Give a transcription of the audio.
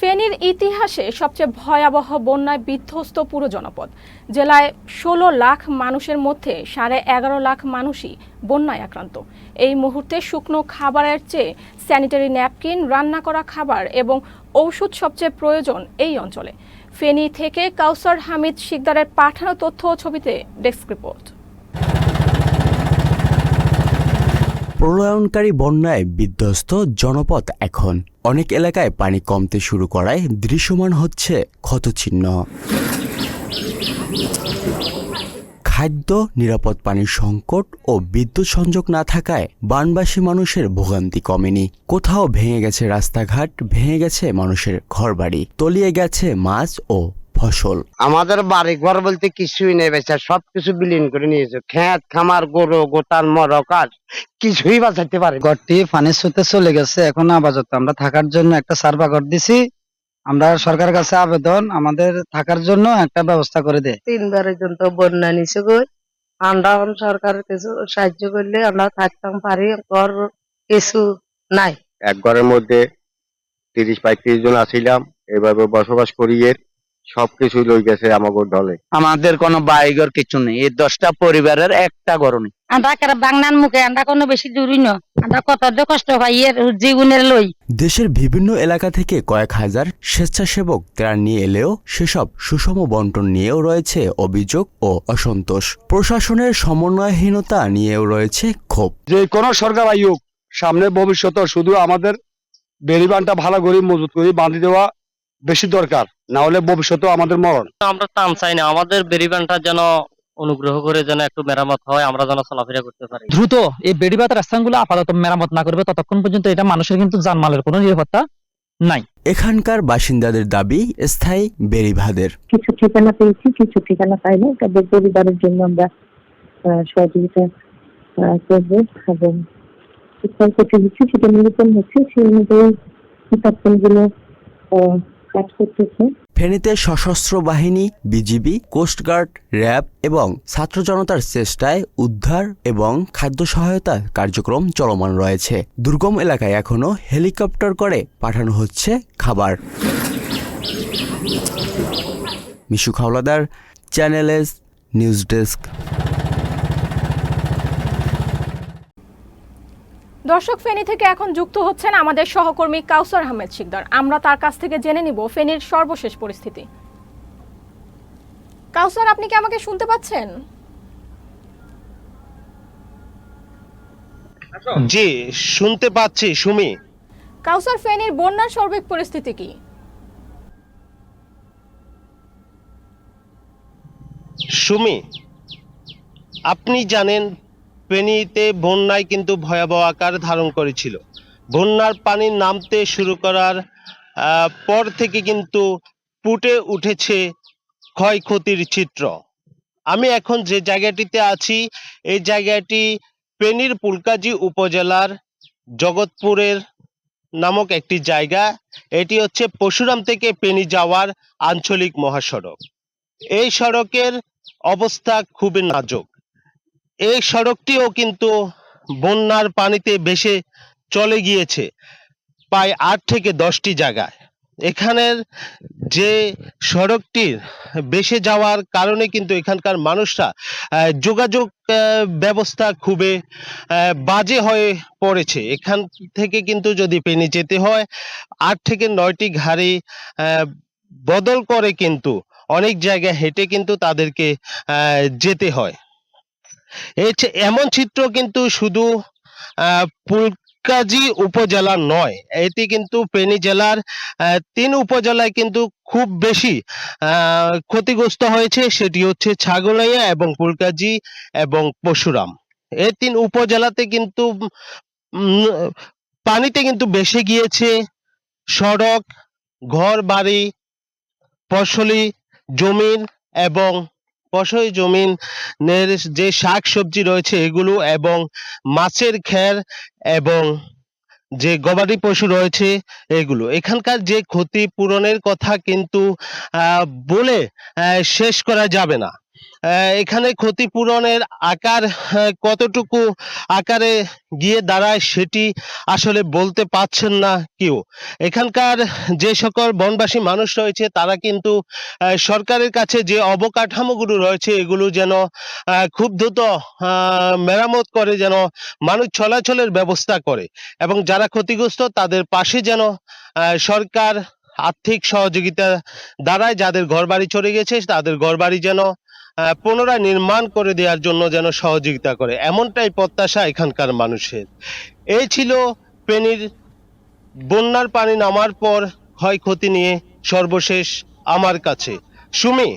ফেনীর ইতিহাসে সবচেয়ে ভয়াবহ বন্যায় বিধ্বস্ত পুরো জনপদ। জেলায় ষোলো লাখ মানুষের মধ্যে সাড়ে এগারো লাখ মানুষই বন্যায় আক্রান্ত। এই মুহূর্তে শুকনো খাবারের চেয়ে স্যানিটারি ন্যাপকিন, রান্না করা খাবার এবং ঔষধ সবচেয়ে প্রয়োজন এই অঞ্চলে। ফেনী থেকে কাউসার হামিদ শিকদারের পাঠানো তথ্য ছবিতে ডেস্ক রিপোর্ট। প্রলয়নকারী বন্যায় বিধ্বস্ত জনপদ এখন। অনেক এলাকায় পানি কমতে শুরু করায় দৃশ্যমান হচ্ছে ক্ষতচিহ্ন। খাদ্য, নিরাপদ পানির সংকট ও বিদ্যুৎ সংযোগ না থাকায় বানবাসী মানুষের ভোগান্তি কমেনি। কোথাও ভেঙে গেছে রাস্তাঘাট, ভেঙে গেছে মানুষের ঘরবাড়ি, তলিয়ে গেছে মাছ ও ফসল। আমাদের বাড়ি ঘর বলতে কিছুই নেই বেচা সবকিছু বিলীন করে নিয়েছে। খেত খামার গরু গোটাল মরকার কিছুই বাঁচাতে পারে ঘরটি পানির স্রোতে চলে গেছে এখন আপাতত আমরা থাকার জন্য একটা সার্ভা ঘর দিছি। আমরা সরকারের কাছে আবেদন আমাদের থাকার জন্য একটা ব্যবস্থা করে দেয় তিনবার পর্যন্ত বন্যা নিচে গই আমরা এখন সরকারের কিছু সাহায্য করলে আমরা থাকতাম পারি ঘর কিছু নাই। এক ঘরের মধ্যে তিরিশ পঁয়ত্রিশ জন আছিলাম এভাবে বসবাস করিয়ে সবকিছু লই গেছে আমাকে দলে। আমাদের কোনো বাড়িঘর কিছু নেই। এই দশটা পরিবারের একটা ঘর নেই। আমরা কারা বাংলার মুখে আমরা কোনো বেশি দূরই ন আমরা কত যে কষ্ট পাই এর জীবনের লই। দেশের বিভিন্ন এলাকা থেকে কয়েক হাজার স্বেচ্ছাসেবক ত্রাণ নিয়ে এলেও সেসব সুষম বন্টন নিয়েও রয়েছে অভিযোগ ও অসন্তোষ। প্রশাসনের সমন্বয়হীনতা নিয়েও রয়েছে ক্ষোভ। যে কোনো সরকার আইয়ুক সামনে ভবিষ্যতে শুধু আমাদের বেরিবানটা ভালো করে মজুত করে বাঁধি দেওয়া বেশি দরকার না হলে ভবিষ্যতে আমাদের মরণ। আমরা টান চাই না আমাদের বেরিবানটা যেন অনুগ্রহ করে যেন একটু মেরামত হয় আমরা যেন চলাফেরা করতে পারি। দ্রুত এই বেড়িবাঁধ রাস্তাগুলো আপাতত মেরামত না করবে ততক্ষণ পর্যন্ত এটা মানুষের কিন্তু জানমালের কোনো নিরাপত্তা নাই। এখানকার বাসিন্দাদের দাবি স্থায়ী বেড়িবাঁধের কিছু ঠিকানা পেয়েছি কিছু ঠিকানা পাইনি তবে পরিবারের জন্য আমরা সহযোগিতা করব এবং কোথায় কোথায় দিচ্ছি সেটা নিরূপণ হচ্ছে সেই অনুযায়ী আহ, কাজ করতেছে। ফেনীতে সশস্ত্র বাহিনী, বিজিবি কোস্টগার্ড র্যাব এবং ছাত্র জনতার চেষ্টায় উদ্ধার এবং খাদ্য সহায়তা কার্যক্রম চলমান রয়েছে। দুর্গম এলাকায় এখনও হেলিকপ্টার করে পাঠানো হচ্ছে খাবার। Mishu Khawladar, channel S, news desk. দর্শক ফেনী থেকে এখন যুক্ত হচ্ছেন আমাদের সহকর্মী কাউসার আহমেদ শিকদার। আমরা তার কাছ থেকে জেনে নিব ফেনীর সর্বশেষ পরিস্থিতি। কাউসার আপনি কি আমাকে শুনতে পাচ্ছেন? জি শুনতে পাচ্ছি সুমি। কাউসার ফেনীর বন্যার সর্বিক পরিস্থিতি কি? সুমি আপনি জানেন ফেনীতে বন্যায় কিন্তু ভয়াবহ আকার ধারণ করেছিল। বন্যার পানি নামতে শুরু করার পর থেকে কিন্তু ফুটে উঠেছে ক্ষয়ক্ষতির চিত্র। আমি এখন যে জায়গাটিতে আছি, এই জায়গাটি ফেনীর পুলকাজি উপজেলার জগৎপুরের নামক একটি জায়গা। এটি হচ্ছে পশুরাম থেকে পেনি যাওয়ার আঞ্চলিক মহাসড়ক। এই সড়কের অবস্থা খুবই নাজুক। এই সড়কটিও কিন্তু বন্যার পানিতে ভেসে চলে গিয়েছে প্রায় আট থেকে দশটি জায়গায়। এখানের যে সড়কটির বেসে যাওয়ার কারণে কিন্তু এখানকার মানুষরা যোগাযোগ ব্যবস্থা খুবই বাজে হয়ে পড়েছে। এখান থেকে কিন্তু যদি পেনি যেতে হয় আট থেকে নয়টি আহ, বদল করে কিন্তু অনেক জায়গায় হেঁটে কিন্তু তাদেরকে যেতে হয়। এই এমন চিত্র কিন্তু শুধু আহ, ফুলকাজি উপজেলা নয় এটি কিন্তু ফেনী জেলার তিন উপজেলায় কিন্তু খুব বেশি ক্ষতিগ্রস্ত হয়েছে সেটি হচ্ছে ছাগলাইয়া এবং ফুলকাজি এবং পশুরাম এই তিন উপজেলাতে কিন্তু পানিতে কিন্তু বেসে গিয়েছে সড়ক ঘর বাড়ি ফসলি জমিন এবং ফসলি জমিনের যে শাক সবজি রয়েছে এগুলো এবং মাছের খ্যার এবং যে গবাদি পশু রয়েছে এগুলো। এখানকার যে ক্ষতিপূরণের কথা কিন্তু বলে শেষ করা যাবে না। এখানে ক্ষতিপূরণের আকার কতটুকু আকারে গিয়ে দাঁড়ায় সেটি আসলে বলতে পারছেন না কেউ। এখানকার যে সকল বনবাসী মানুষ রয়েছে, তারা কিন্তু সরকারের কাছে যে অবকাঠামোগুলো রয়েছে, এগুলো যেন খুব দ্রুত মেরামত করে, যেন মানুষ চলাচলের ব্যবস্থা করে এবং যারা ক্ষতিগ্রস্ত, তাদের পাশে যেন সরকার আর্থিক সহযোগিতা দ্বারায় যাদের ঘরবাড়ি চলে গেছে, তাদের ঘরবাড়ি যেন পুনরায় নির্মাণ করে দেওয়ার জন্য যেন সহযোগিতা করে। এমনটাই প্রত্যাশা এখানকার মানুষের। এই ছিল পেনির বন্যার পানি নামার পর ক্ষয়ক্ষতি নিয়ে সর্বশেষ আমার কাছে। সুমি